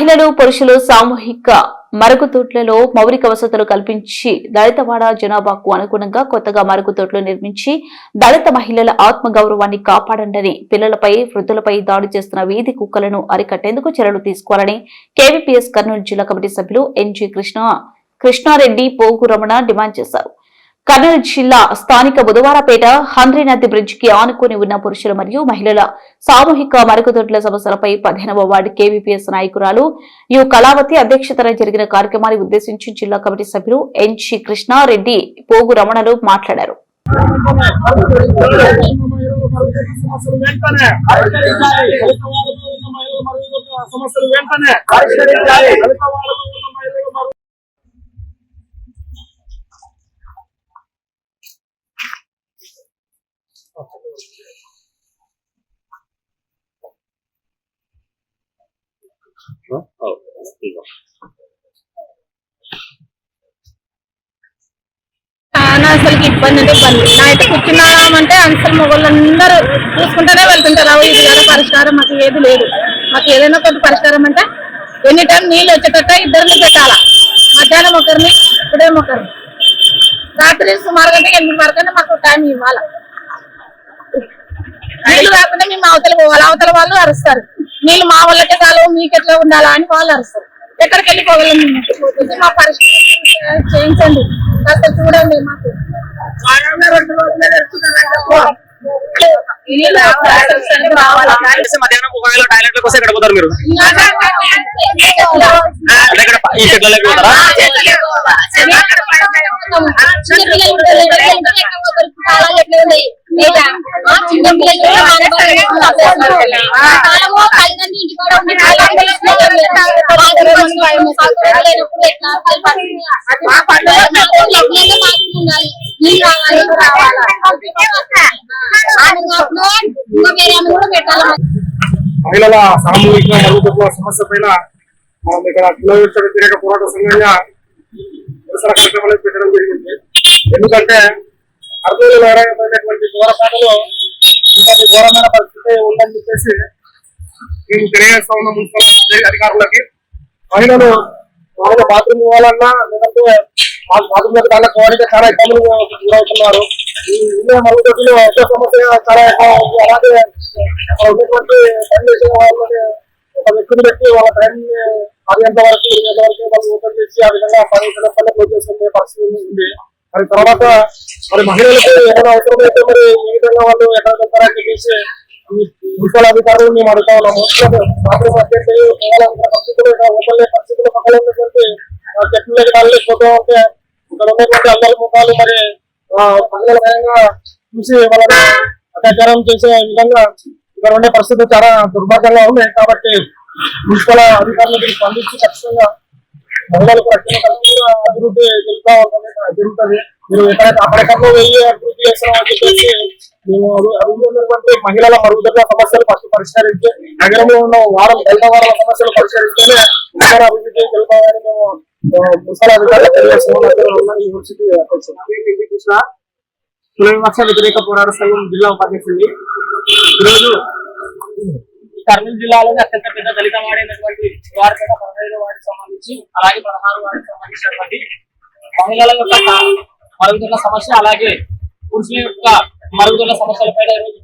మహిళలు పురుషులు సామూహిక మరుగుదొడ్లలో మౌలిక వసతులు కల్పించి దళితవాడ జనాభాకు అనుగుణంగా కొత్తగా మరుగుదొడ్లు నిర్మించి దళిత మహిళల ఆత్మగౌరవాన్ని కాపాడండి పిల్లలపై వృద్ధులపై దాడి చేస్తున్న వీధి కుక్కలను అరికట్టేందుకు చర్యలు తీసుకోవాలని కేవీపీఎస్ కర్నూలు జిల్లా కమిటీ సభ్యులు ఎన్జీ కృష్ణ కృష్ణారెడ్డి పోగు రమణ డిమాండ్ చేశారు. కర్నూలు జిల్లా స్థానిక బుధవారపేట హంద్రీ నది బ్రిడ్జ్కి ఆనుకుని ఉన్న పురుషులు మరియు మహిళల సామూహిక మరుగుదొడ్ల సమస్యలపై పదిహేనవ వార్డు కేవీపీఎస్ నాయకురాలు యు కళావతి అధ్యక్షతన జరిగిన కార్యక్రమాన్ని ఉద్దేశించి జిల్లా కమిటీ సభ్యులు ఎన్జి కృష్ణారెడ్డి పోగు రమణలు మాట్లాడారు. సమస్యలు వెంటనే No? వెంటనే పరిష్కరించాలి చాలా అసలుకి ఇబ్బంది అంటే ఇబ్బంది. నైట్ కూర్చున్నామంటే అసలు మొగళ్ళందరూ చూసుకుంటూనే వెళ్తుంటారు. అవి ఇది కదా పరిష్కారం మాకు ఏది లేదు. మాకు ఏదైనా కొంత పరిష్కారం అంటే ఎనీ టైం నీళ్ళు వచ్చేటట్టు ఇద్దరిని పెట్టాలా? మధ్యాహ్నం ఒకరిని ఉదయం ఒకరిని? రాత్రి సుమారు గంట ఎనిమిది వరకు మాకు టైం ఇవ్వాలా? నీళ్ళు కాకుండా మేము అవతల పోవాలి. అవతల వాళ్ళు అరుస్తారు. నీళ్ళు మా వాళ్ళకే చాలు మీకు ఎట్లా ఉండాలా అని వాళ్ళు అరుస్తారు ఎక్కడికి వెళ్ళి పోగలం మేము మా పరిస్థితి చేయించండి కాస్త చూడండి మాకు మధ్యాహ్నం ఒకవేళ టాయిలెట్ కోసం ఎక్కడ పోతారు మీరు ఈ పోతారా మహిళల సామూహిక మరుగుదొడ్ల సమస్య పైన మనం ఇక్కడ కిలోమీటర్ వ్యతిరేక పోరాట సంఘంగా నిరసన కార్యక్రమాలు పెట్టడం జరిగింది. ఎందుకంటే అర్థంలో వేరైనటువంటి దూరపాటలో ఇంత ఘోరమైన పరిస్థితి ఉందని చెప్పేసి మేము తెలియజేస్తా ఉన్నాం మున్సిపల్ అధికారులకి. మహిళలు మామూలుగా బాత్రూమ్ పోవాలన్నా లేదంటే బాత్రూమ్ దగ్గర దాకా పోవాలంటే చాలా ఇబ్బందులు గురవుతున్నారు. ఈ ఇళ్ళ మరుగుదొడ్లు ఒకే సమస్య చాలా ఎక్కువ ఉంది. అలాగే అక్కడ ఉన్నటువంటి పని చేసే వాళ్ళని ఒక వ్యక్తిని పెట్టి వాళ్ళ టైం పది గంటల వరకు ఇరవై గంటల వరకు వాళ్ళు ఓపెన్ చేసి ఆ విధంగా పది పని క్లోజ్ చేసుకునే పరిస్థితి ఉంది. మరి తర్వాత మరి మహిళలకు ఏమైనా అవసరం అయితే మరి ఏ విధంగా వాళ్ళు ఎక్కడికి వెళ్తారని చెప్పేసి ఈ మున్సిపల్ అధికారులు మేము అడుగుతా ఉన్నాము మాత్రం పరిస్థితులు ఓపెన్ పరిస్థితులు పక్కన ఉన్నటువంటి చెట్లు దగ్గర పోతూ ఉంటే ఇక్కడ ఉన్నటువంటి అల్లరి ముఖాలు మరి ఆ, భయంగా చూసి వాళ్ళని అత్యాచారం చేసే విధంగా ఇక్కడ ఉండే పరిస్థితి చాలా దుర్భాగ్యంగా ఉంది కాబట్టి మున్సిపల్ అధికారులు స్పందించి ఖచ్చితంగా మహిళలకు అభివృద్ధి జరుగుతా ఉంటుంది జరుగుతుంది మీరు ఎక్కడైతే అక్కడెక్కడ వెళ్ళి అభివృద్ధి చేస్తున్నామని చెప్పేసి మేము అభివృద్ధి ఉన్నటువంటి మహిళల మరుగుదల సమస్యలు ఫస్ట్ పరిష్కరించి నగరంలో ఉన్న వారం దళిత వారాల సమస్యలు పరిష్కరిస్తేనే నగర అభివృద్ధి జరుగుతామని మేము ఆ, అధికారులు తెలియజేస్తున్నాం. కృష్ణ కుల వివక్ష వ్యతిరేక పోరాట సంఘం జిల్లా ఉపాధ్యక్షుడి ఈరోజు కర్నూలు జిల్లాలో అత్యంత పెద్ద దళిత వాడైనటువంటి వారిపేట పదహైదు వాడికి సంబంధించి అలాగే పదహారు వాడికి సంబంధించినటువంటి మహిళల యొక్క సా- మరుగుదొడ్ల సమస్య అలాగే పురుషుల యొక్క మరుగుదొడ్ల సమస్యలపై ఈరోజు